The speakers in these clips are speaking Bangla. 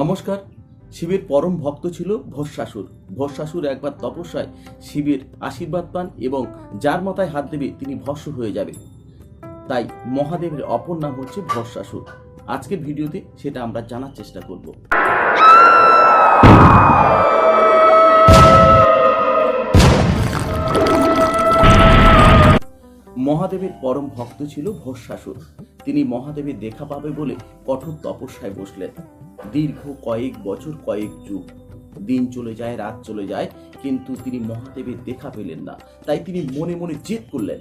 নমস্কার। শিবের পরম ভক্ত ছিল ভস্মাসুর ভস্মাসুর একবার তপস্যায় শিবের আশীর্বাদ পান এবং যার মাথায় হাত দেবে তিনি ভস্ম হয়ে যাবে তাই মহাদেবের অপর নাম হচ্ছে ভস্মাসুর আজকের ভিডিওতে সেটা আমরা জানার চেষ্টা করব। মহাদেবের পরম ভক্ত ছিল ভস্মাসুর তিনি মহাদেবের দেখা পাবে বলে কঠোর তপস্যায় বসলেন। দীর্ঘ কয়েক বছর, কয়েক যুগ। দিন চলে যায়, রাত চলে যায়, কিন্তু তিনি মহাদেবের দেখা পেলেন না। তাই তিনি মনে মনে জেদ করলেন,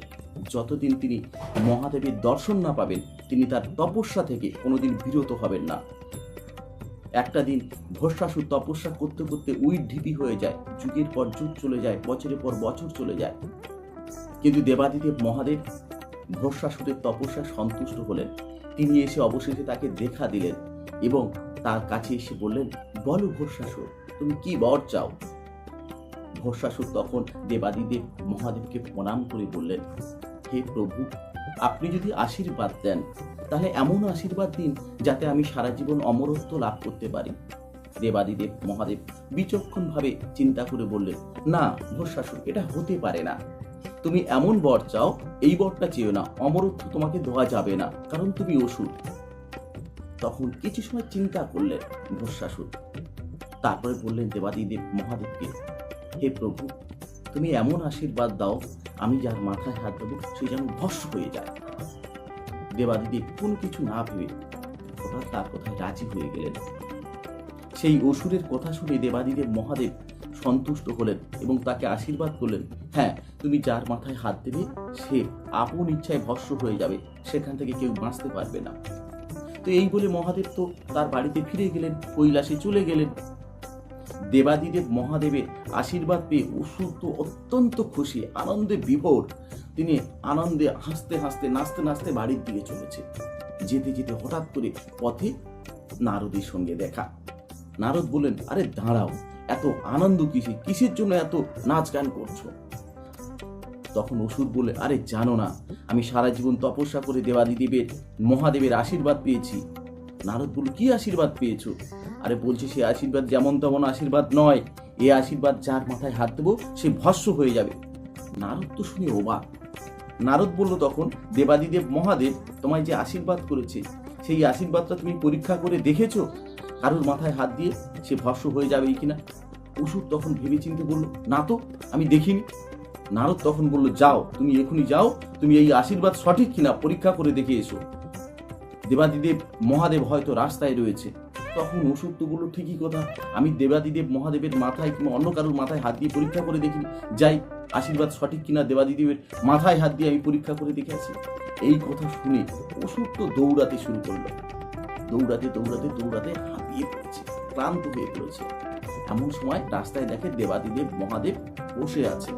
যতদিন তিনি মহাদেবের দর্শন না পাবেন, তিনি তার তপস্যা থেকে কোনোদিন বিরত হবেন না। একটা দিন ভস্মাসুর তপস্যা করতে করতে উইট ঢিপি হয়ে যায়, যুগের পর যুগ চলে যায়, বছরের পর বছর চলে যায়। কিন্তু দেবাদিদেব মহাদেব ভস্মাসুরের তপস্যা সন্তুষ্ট হলেন। তিনি এসে অবশেষে তাকে দেখা দিলেন এবং তার কাছে এসে বললেন, বলো ভস্মাসুর তুমি কি বর চাও? ভস্মাসুর তখন দেবাদিদেব মহাদেবকে প্রণাম করে বললেন, হে প্রভু, আপনি যদি আশীর্বাদ দেন, তাহলে এমন আশীর্বাদ দিন যাতে আমি সারা জীবন অমরত্ব লাভ করতে পারি। দেবাদিদেব মহাদেব বিচক্ষণভাবে চিন্তা করে বললেন, না ভস্মাসুর এটা হতে পারে না। তুমি এমন বর চাও, এই বরটা চেয়েও না, অমরত্ব তোমাকে দেওয়া যাবে না, কারণ তুমি অসুর। তখন কিছু সময় চিন্তা করলেন ভস্মাসুর তারপরে বললেন দেবাদিদেব মহাদেবকে, হে প্রভু, তুমি এমন আশীর্বাদ দাও, আমি যার মাথায় হাত দেবো সে যেন ভস্ম হয়ে যায়। দেবাদিদেব কোনো কিছু না ভেবে হঠাৎ তার কথায় রাজি হয়ে গেলেন। সেই অসুরের কথা শুনে দেবাদিদেব মহাদেব সন্তুষ্ট হলেন এবং তাকে আশীর্বাদ করলেন হ্যাঁ তুমি যার মাথায় হাত দেবে, সে আপন ইচ্ছায় ভস্ম হয়ে যাবে, সেখান থেকে কেউ বাঁচতে পারবে না। তো এই বলে মহাদেব তো তার বাড়িতে ফিরে গেলেন, কৈলাসে চলে গেলেন। দেবাদিদেব মহাদেবের আশীর্বাদ পেয়ে অসুর তো অত্যন্ত খুশি, আনন্দে বিভোর। তিনি আনন্দে হাসতে হাসতে, নাচতে নাচতে বাড়ির দিকে চলেছে যেতে যেতে হঠাৎ করে পথে নারদের সঙ্গে দেখা। নারদ বললেন, আরে দাঁড়াও, এত আনন্দ কিসে? কিসের জন্য এত নাচ গান করছ? তখন অসুর বলে, আরে, জানো না, আমি সারা জীবন তপস্যা করে দেবাদিদেবের, মহাদেবের আশীর্বাদ পেয়েছি। নারদ বলল, কি আশীর্বাদ পেয়েছ? আরে, বলছে, সে আশীর্বাদ যেমন তেমন আশীর্বাদ নয়। এ আশীর্বাদ যার মাথায় হাত দেবো, সে ভস্য হয়ে যাবে। নারদ তো শুনে অবাক। নারদ বলল তখন, দেবাদিদেব, মহাদেব তোমায় যে আশীর্বাদ করেছে, সেই আশীর্বাদটা তুমি পরীক্ষা করে দেখেছ? কারোর মাথায় হাত দিয়ে সে ভস্য হয়ে যাবে কিনা অসুর তখন ভেবে চিন্তে বলল, না তো, আমি দেখিনি। নারদ তখন বলল, যাও, তুমি এখনই যাও, তুমি এই আশীর্বাদ সঠিক কিনা পরীক্ষা করে দেখে এসো। দেবাদিদেব, মহাদেব হয়তো রাস্তায় রয়েছে। তখন অসুর তো বলল, ঠিকই কথা, আমি দেবাদিদেব মহাদেবের মাথায় কিংবা অন্য কারোর মাথায় হাত দিয়ে পরীক্ষা করে দেখি যাই, আশীর্বাদ সঠিক কিনা দেবাদিদেবের মাথায় হাত দিয়ে আমি পরীক্ষা করে দেখে আসি। এই কথা শুনে অসুর তো দৌড়াতে শুরু করল। দৌড়াতে দৌড়াতে দৌড়াতে হাঁপিয়ে পড়েছে, ক্লান্ত হয়ে পড়েছে। এমন সময় রাস্তায় দেখে দেবাদিদেব, মহাদেব বসে আছে।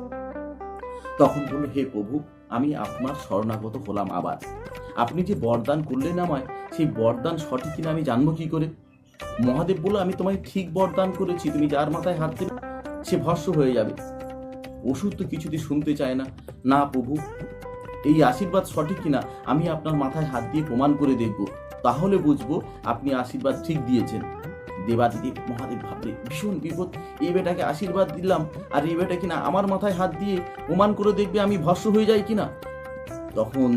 তখন বলল, হে প্রভু, আমি আপনার শরণাগত হলাম আবার। আপনি যে বরদান করলেন আমায়, সেই বরদান সঠিক কিনা আমি জানব কি করে? মহাদেব বলল, আমি তোমায় ঠিক বরদান করেছি, তুমি যার মাথায় হাত দেবে সে ভস্য হয়ে যাবে। ওষুধ তো কিছুতে শুনতে চায় না। না প্রভু, এই আশীর্বাদ সঠিক কিনা আমি আপনার মাথায় হাত দিয়ে প্রমাণ করে দেখব। তাহলে বুঝব আপনি আশীর্বাদ ঠিক দিয়েছেন। দেবাদিদেব, মহাদেব ভাবলে, ভীষণ বিপদ। এই বেটাকে আশীর্বাদ দিলাম, আর এই বেটা কিনা আমার মাথায় হাত দিয়ে প্রমাণ করে দেখবে আমি ভস্য হয়ে যাই কিনা। তখন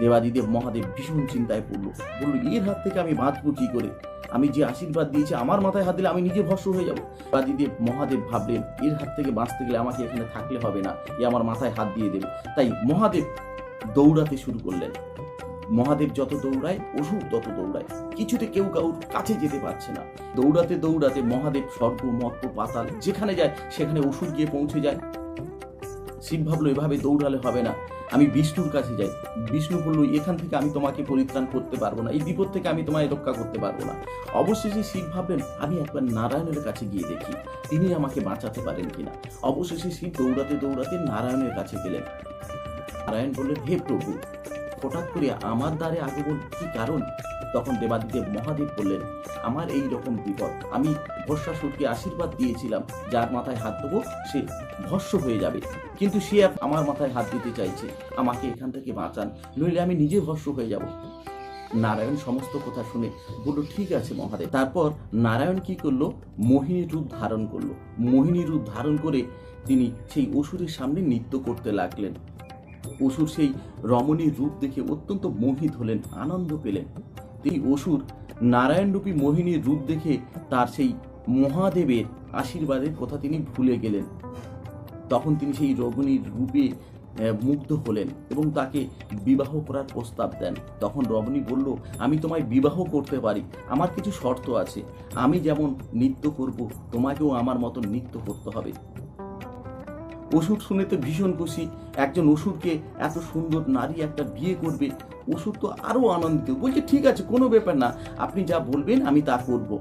দেবাদিদেব, মহাদেব ভীষণ চিন্তায় পড়ল। বলল, এর হাত থেকে আমি বাঁচবো কি করে? আমি যে আশীর্বাদ দিয়েছি আমার মাথায় হাত দিলে আমি নিজে ভস্য হয়ে যাব। দেবাদিদেব, মহাদেব ভাবলেন, এর হাত থেকে বাঁচতে গেলে আমাকে এখানে থাকলে হবে না, এ আমার মাথায় হাত দিয়ে দেবে। তাই মহাদেব দৌড়াতে শুরু করলেন। মহাদেব যত দৌড়ায় অসুর তত দৌড়ায়। কিছুতে কেউ কাউর কাছে যেতে পারছে না। দৌড়াতে দৌড়াতে মহাদেব স্বর্গ, মত্ত, পাতাল যেখানে যায়, সেখানে অসুর গিয়ে পৌঁছে যায়। শিব ভাবলো, এভাবে দৌড়ালে হবে না। আমি বিষ্ণুর কাছে যাই। বিষ্ণু বলল, এখান থেকে আমি তোমাকে পরিত্রাণ করতে পারব না। এই বিপদ থেকে আমি তোমায় রক্ষা করতে পারব না। অবশেষে শিব ভাবলেন, আমি একবার নারায়ণের কাছে গিয়ে দেখি। তিনি আমাকে বাঁচাতে পারেন কিনা? অবশেষে শিব দৌড়াতে দৌড়াতে নারায়ণের কাছে গেলেন। নারায়ণ বললেন, হে প্রভু হঠাৎ করে আমার দ্বারে আগমন কি কারণ? তখন দেবাদিদেব মহাদেব বললেন, আমার এই রকম বিপদ। আমি ভস্মাসুরকে আশীর্বাদ দিয়েছিলাম, যার মাথায় হাত দেবো, সে ভস্য হয়ে যাবে। কিন্তু সে আমার মাথায় হাত দিতে চাইছে। আমাকে এখান থেকে বাঁচান, নইলে আমি নিজে ভস্য হয়ে যাব। নারায়ণ সমস্ত কথা শুনে বলল, ঠিক আছে মহাদেব। তারপর নারায়ণ কি করল? মোহিনী রূপ ধারণ করল। মোহিনী রূপ ধারণ করে তিনি সেই অসুরের সামনে নৃত্য করতে লাগলেন। অসুর সেই রমণীর রূপ দেখে অত্যন্ত মোহিত হলেন, আনন্দ পেলেন। তিনি অসুর নারায়ণরূপী মোহিনীর রূপ দেখে তার সেই মহাদেবের আশীর্বাদের কথা তিনি ভুলে গেলেন। তখন তিনি সেই রমণীর রূপে মুগ্ধ হলেন এবং তাকে বিবাহ করার প্রস্তাব দেন। তখন রমণী বলল, আমি তোমায় বিবাহ করতে পারি, আমার কিছু শর্ত আছে। আমি যেমন নৃত্য করব, তোমাকেও আমার মতো নৃত্য করতে হবে। অসুর শুনে তো ভীষণ খুশি। একজন অসুরকে এত সুন্দর নারী একটা বিয়ে করবে অসুর তো আরও আনন্দিত। বলছে, ঠিক আছে, কোনো ব্যাপার না। আপনি যা বলবেন, আমি তা করব।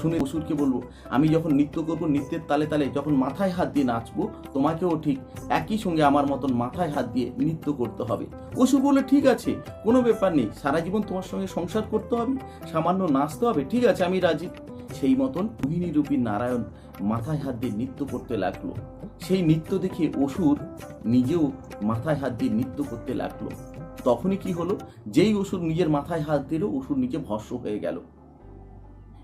শুনে অসুরকে বলব, আমি যখন নৃত্য করব নৃত্যের তালে তালে, যখন মাথায় হাত দিয়ে নাচবো, তোমাকেও ঠিক একই সঙ্গে আমার মতন মাথায় হাত দিয়ে নৃত্য করতে হবে। অসুর বলে ঠিক আছে, কোনো ব্যাপার নেই, সারা জীবন তোমার সঙ্গে সংসার করতে হবে, সামান্য নাচতে হবে, ঠিক আছে, আমি রাজি। সেই মতন রূপী নারায়ণ মাথায় হাত দিয়ে নৃত্য করতে লাগল। সেই নৃত্য দেখে অসুর নিজেও মাথায় হাত দিয়ে নৃত্য করতে লাগল। তখনই কি হলো, যেই অসুর নিজের মাথায় হাত দিল, অসুর নিজে ভস্ম হয়ে গেল।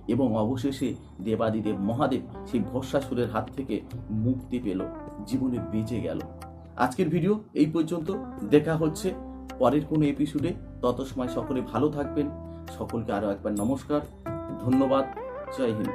এবং অবশেষে দেবাদিদেব মহাদেব সেই ভস্মাসুরের হাত থেকে মুক্তি পেল, জীবনে বেঁচে গেল। আজকের ভিডিও এই পর্যন্ত। দেখা হচ্ছে পরের কোনো এপিসোডে তত সময় সকলে ভালো থাকবেন। সকলকে আরও একবার নমস্কার। ধন্যবাদ। জয় হিন্দ।